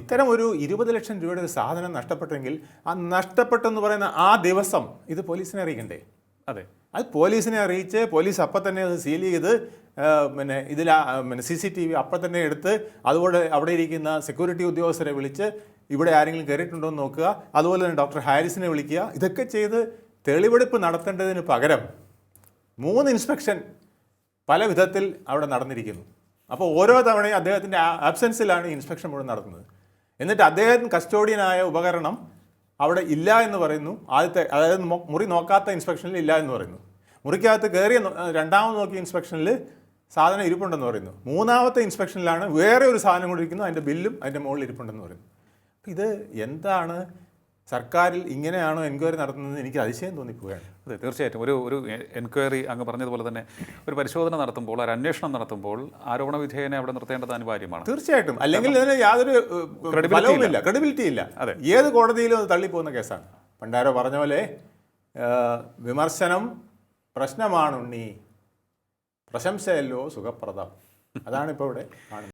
ഇത്തരം ഒരു ഇരുപത് ലക്ഷം രൂപയുടെ ഒരു സാധനം നഷ്ടപ്പെട്ടെങ്കിൽ ആ നഷ്ടപ്പെട്ടെന്ന് പറയുന്ന ആ ദിവസം ഇത് പോലീസിനെ അറിയിക്കണ്ടേ? അതെ. അത് പോലീസിനെ അറിയിച്ച് പോലീസ് അപ്പം തന്നെ അത് സീൽ ചെയ്ത് പിന്നെ ഇതിൽ പിന്നെ സി സി ടി വി അപ്പം തന്നെ എടുത്ത് അതുപോലെ അവിടെ ഇരിക്കുന്ന സെക്യൂരിറ്റി ഉദ്യോഗസ്ഥരെ വിളിച്ച് ഇവിടെ ആരെങ്കിലും കയറിയിട്ടുണ്ടോ എന്ന് നോക്കുക. അതുപോലെ തന്നെ ഡോക്ടർ ഹാരിസിനെ വിളിക്കുക. ഇതൊക്കെ ചെയ്ത് തെളിവെടുപ്പ് നടത്തേണ്ടതിന് പകരം മൂന്ന് ഇൻസ്പെക്ഷൻ പല വിധത്തിൽ അവിടെ നടന്നിരിക്കുന്നു. അപ്പോൾ ഓരോ തവണയും അദ്ദേഹത്തിന്റെ ആബ്സെൻസിലാണ് ഇൻസ്പെക്ഷൻ മുഴുവൻ നടത്തുന്നത്. എന്നിട്ട് അദ്ദേഹം കസ്റ്റോഡിയനായ ഉപകരണം അവിടെ ഇല്ല എന്ന് പറയുന്നു. ആദ്യത്തെ അതായത് മുറി നോക്കാത്ത ഇൻസ്പെക്ഷനിൽ ഇല്ല എന്ന് പറയുന്നു. മുറിക്കകത്ത് കയറിയ രണ്ടാമത് നോക്കിയ ഇൻസ്പെക്ഷനിൽ സാധനം ഇരിപ്പുണ്ടെന്ന് പറയുന്നു. മൂന്നാമത്തെ ഇൻസ്പെക്ഷനിലാണ് വേറെ ഒരു സാധനം കൂടി ഇരിക്കുന്നു. അതിന്റെ ബില്ലും അതിന്റെ മുകളിൽ ഇരിപ്പുണ്ടെന്ന് പറയുന്നു. ഇത് എന്താണ് സർക്കാരിൽ ഇങ്ങനെയാണോ എൻക്വയറി നടത്തുന്നത് എനിക്ക് അതിശയം തോന്നിപ്പോവുകയാണ്. അതെ തീർച്ചയായിട്ടും. ഒരു ഒരു എൻക്വയറി അങ്ങ് പറഞ്ഞതുപോലെ തന്നെ ഒരു പരിശോധന നടത്തുമ്പോൾ ഒരു അന്വേഷണം നടത്തുമ്പോൾ ആരോപണ വിധേയനെ അവിടെ നിർത്തേണ്ടത് അനിവാര്യമാണ്. തീർച്ചയായിട്ടും. അല്ലെങ്കിൽ ഇതിന് യാതൊരു ഫലവുമില്ല. ക്രെഡിബിലിറ്റി ഇല്ല. അതെ. ഏത് കോടതിയിലും അത് തള്ളിപ്പോകുന്ന കേസാണ്. പണ്ടാരോ പറഞ്ഞ പോലെ വിമർശനം പ്രശ്നമാണുണ്ണി പ്രശംസയല്ലോ സുഖപ്രദം. അതാണ് ഇപ്പോൾ ഇവിടെ കാണുന്നത്.